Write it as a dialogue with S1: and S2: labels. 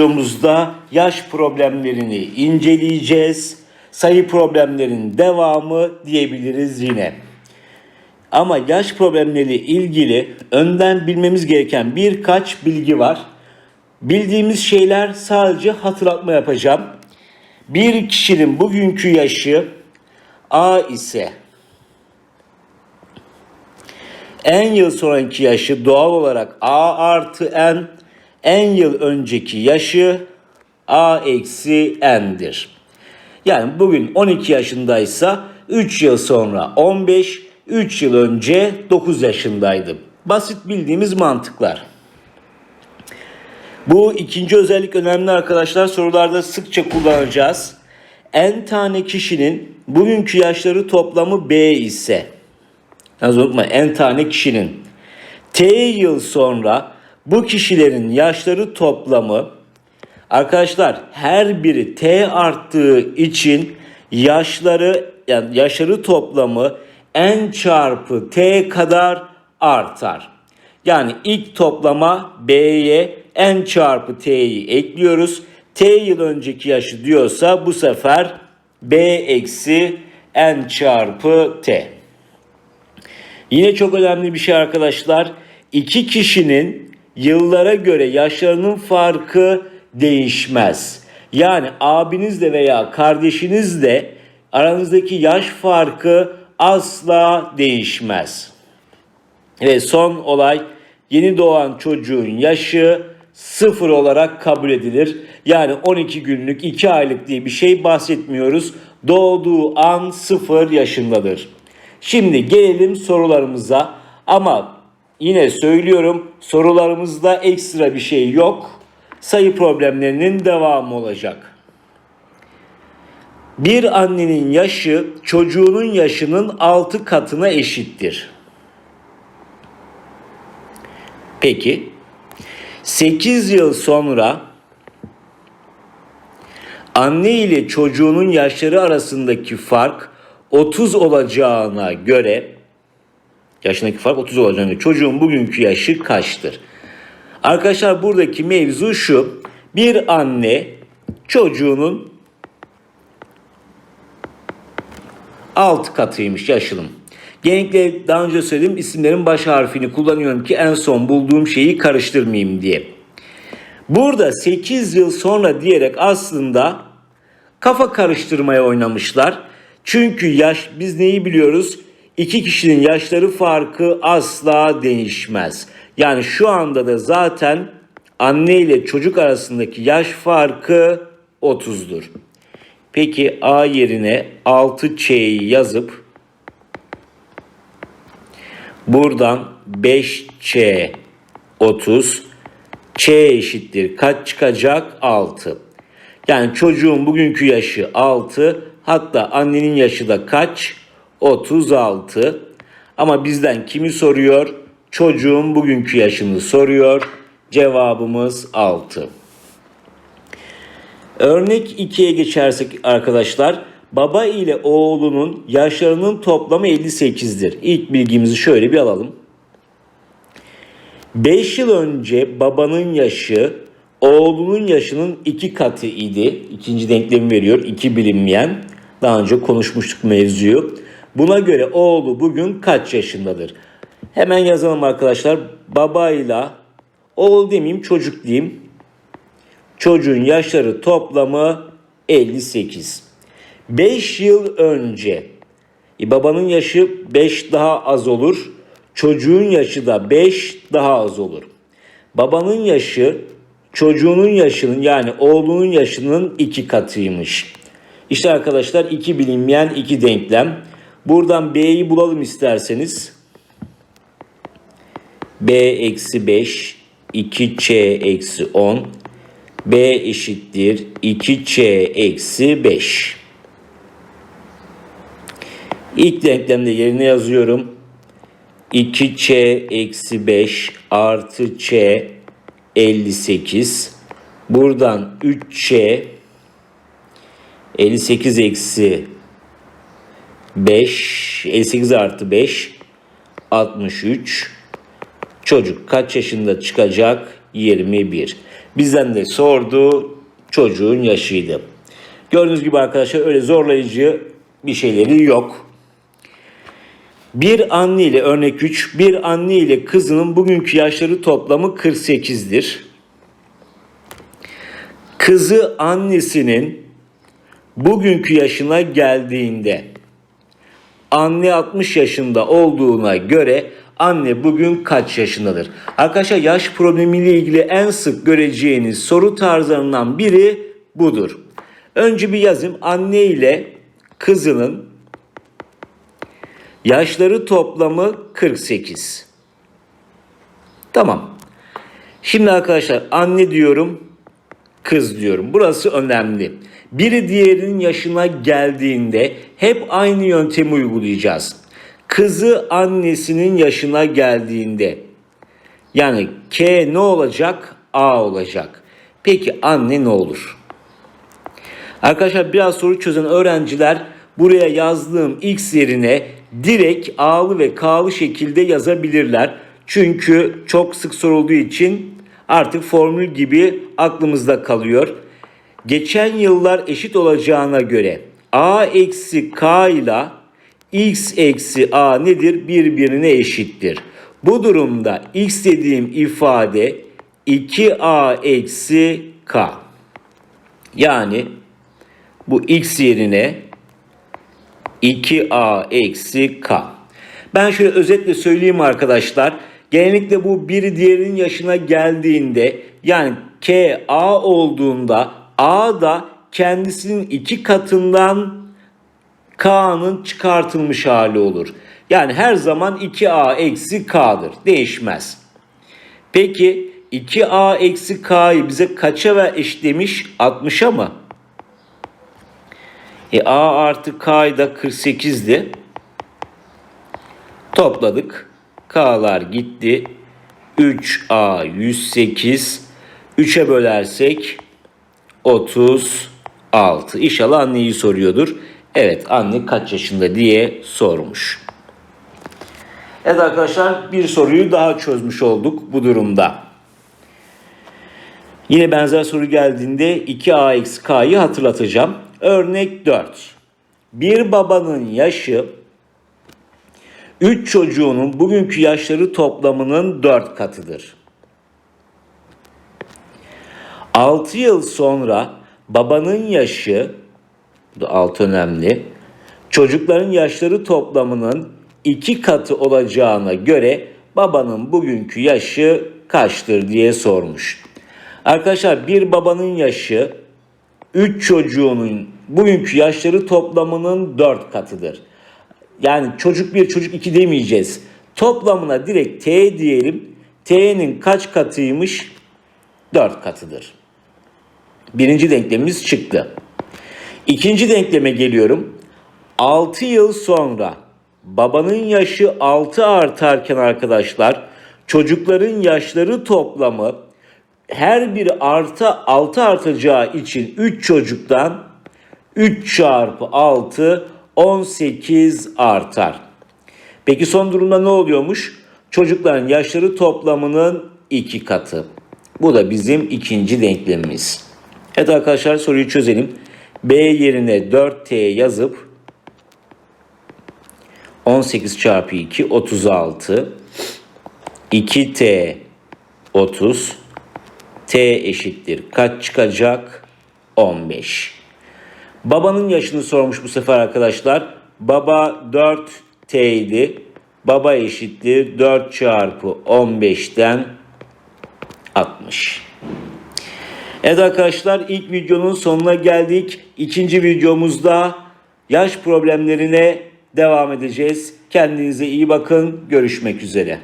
S1: videomuzda yaş problemlerini inceleyeceğiz. Sayı problemlerinin devamı diyebiliriz yine. Ama yaş problemleriyle ilgili önden bilmemiz gereken birkaç bilgi var. Bildiğimiz şeyler sadece hatırlatma yapacağım. Bir kişinin bugünkü yaşı A ise en yıl sonraki yaşı doğal olarak A artı N, en yıl önceki yaşı A eksi N'dir. Yani bugün 12 yaşındaysa 3 yıl sonra 15, 3 yıl önce 9 yaşındaydı. Basit bildiğimiz mantıklar. Bu ikinci özellik önemli arkadaşlar. Sorularda sıkça kullanacağız. N tane kişinin bugünkü yaşları toplamı B ise Yalnız unutma N tane kişinin T yıl sonra bu kişilerin yaşları toplamı arkadaşlar her biri T arttığı için yaşları yani yaşları toplamı N çarpı T kadar artar. Yani ilk toplama B'ye N çarpı T'yi ekliyoruz. T yıl önceki yaşı diyorsa bu sefer B eksi N çarpı T. Yine çok önemli bir şey arkadaşlar. İki kişinin yıllara göre yaşlarının farkı değişmez. Yani abinizle veya kardeşinizle aranızdaki yaş farkı asla değişmez. Ve son olay yeni doğan çocuğun yaşı sıfır olarak kabul edilir. Yani 12 günlük 2 aylık diye bir şey bahsetmiyoruz. Doğduğu an sıfır yaşındadır. Şimdi gelelim sorularımıza ama yine söylüyorum sorularımızda ekstra bir şey yok. Sayı problemlerinin devamı olacak. Bir annenin yaşı çocuğunun yaşının 6 katına eşittir. Peki 8 yıl sonra anne ile çocuğunun yaşları arasındaki fark 30 olacağına göre yaşındaki fark 30 olacağına göre çocuğun bugünkü yaşı kaçtır? Arkadaşlar buradaki mevzu şu. Bir anne çocuğunun alt katıymış yaşının. Genellikle daha önce söylediğim isimlerin baş harfini kullanıyorum ki en son bulduğum şeyi karıştırmayayım diye. Burada 8 yıl sonra diyerek aslında kafa karıştırmaya oynamışlar. Çünkü yaş biz neyi biliyoruz? İki kişinin yaşları farkı asla değişmez. Yani şu anda da zaten anne ile çocuk arasındaki yaş farkı 30'dur. Peki A yerine 6Ç'yi yazıp buradan 5Ç 30 Ç eşittir kaç çıkacak? 6. Yani çocuğun bugünkü yaşı 6 hatta annenin yaşı da kaç? 36. Ama bizden kimi soruyor? Çocuğun bugünkü yaşını soruyor. Cevabımız 6. Örnek 2'ye geçersek arkadaşlar baba ile oğlunun yaşlarının toplamı 58'dir. İlk bilgimizi şöyle bir alalım. 5 yıl önce babanın yaşı oğlunun yaşının 2 katı idi. İkinci denklemi veriyor. 2 bilinmeyen. Daha önce konuşmuştuk mevzuyu. Buna göre oğlu bugün kaç yaşındadır? Hemen yazalım arkadaşlar. Babayla oğul demeyeyim çocuk diyeyim. Çocuğun yaşları toplamı 58. 5 yıl önce e, babanın yaşı 5 daha az olur. Çocuğun yaşı da 5 daha az olur. Babanın yaşı çocuğunun yaşının yani oğlunun yaşının 2 katıymış. İşte arkadaşlar iki bilinmeyen iki denklem. Buradan B'yi bulalım isterseniz. B eksi 5 2C eksi 10 B eşittir 2C eksi 5. İlk denklemde yerine yazıyorum. 2C eksi 5 artı C 58. Buradan 3C 58 eksi 5 58 artı 5 63 çocuk kaç yaşında çıkacak 21. Bizden de sordu çocuğun yaşıydı. Gördüğünüz gibi arkadaşlar öyle zorlayıcı bir şeyleri yok. Bir anne ile örnek 3, bir anne ile kızının bugünkü yaşları toplamı 48'dir. Kızı annesinin bugünkü yaşına geldiğinde anne 60 yaşında olduğuna göre anne bugün kaç yaşındadır? Arkadaşlar yaş problemiyle ilgili en sık göreceğiniz soru tarzlarından biri budur. Önce bir yazayım. Anne ile kızının yaşları toplamı 48. Tamam. Şimdi arkadaşlar anne diyorum, kız diyorum. Burası önemli. Biri diğerinin yaşına geldiğinde hep aynı yöntemi uygulayacağız. Kızı annesinin yaşına geldiğinde yani K ne olacak? A olacak. Peki anne ne olur? Arkadaşlar biraz soru çözen öğrenciler buraya yazdığım X yerine direkt A'lı ve K'lı şekilde yazabilirler. Çünkü çok sık sorulduğu için artık formül gibi aklımızda kalıyor. Geçen yıllar eşit olacağına göre A eksi K ile X eksi A nedir? Birbirine eşittir. Bu durumda X dediğim ifade 2A eksi K. Yani bu x yerine 2a eksi k. Ben şöyle özetle söyleyeyim arkadaşlar. Genellikle bu biri diğerinin yaşına geldiğinde yani k a olduğunda a da kendisinin iki katından k'nın çıkartılmış hali olur. Yani her zaman 2a eksi k'dır. Değişmez. Peki 2a eksi k'yı bize kaça ve eşitlemiş? 60'a mı? E A artı K'yı da 48'di. Topladık. K'lar gitti. 3A 108. 3'e bölersek 36. İnşallah anneyi soruyordur. Evet anne kaç yaşında diye sormuş. Evet arkadaşlar bir soruyu daha çözmüş olduk bu durumda. Yine benzer soru geldiğinde 2a eksi k'yı hatırlatacağım. Örnek 4. Bir babanın yaşı 3 çocuğunun bugünkü yaşları toplamının 4 katıdır. 6 yıl sonra babanın yaşı, bu alt önemli, çocukların yaşları toplamının 2 katı olacağına göre babanın bugünkü yaşı kaçtır diye sormuş. Arkadaşlar bir babanın yaşı 3 çocuğunun bugünkü yaşları toplamının 4 katıdır. Yani çocuk 1 çocuk 2 demeyeceğiz. Toplamına direkt T diyelim. T'nin kaç katıymış? 4 katıdır. Birinci denklemimiz çıktı. İkinci denkleme geliyorum. 6 yıl sonra babanın yaşı 6 artarken arkadaşlar çocukların yaşları toplamı her biri artı 6 artacağı için 3 çocuktan 3 çarpı 6 18 artar. Peki son durumda ne oluyormuş? Çocukların yaşları toplamının 2 katı. Bu da bizim ikinci denklemimiz. Evet arkadaşlar soruyu çözelim. B yerine 4T yazıp 18 çarpı 2 36 2T 30 T eşittir. Kaç çıkacak? 15. Babanın yaşını sormuş bu sefer arkadaşlar. Baba 4T idi. Baba eşittir 4 çarpı 15'ten 60. Evet arkadaşlar ilk videonun sonuna geldik. İkinci videomuzda yaş problemlerine devam edeceğiz. Kendinize iyi bakın. Görüşmek üzere.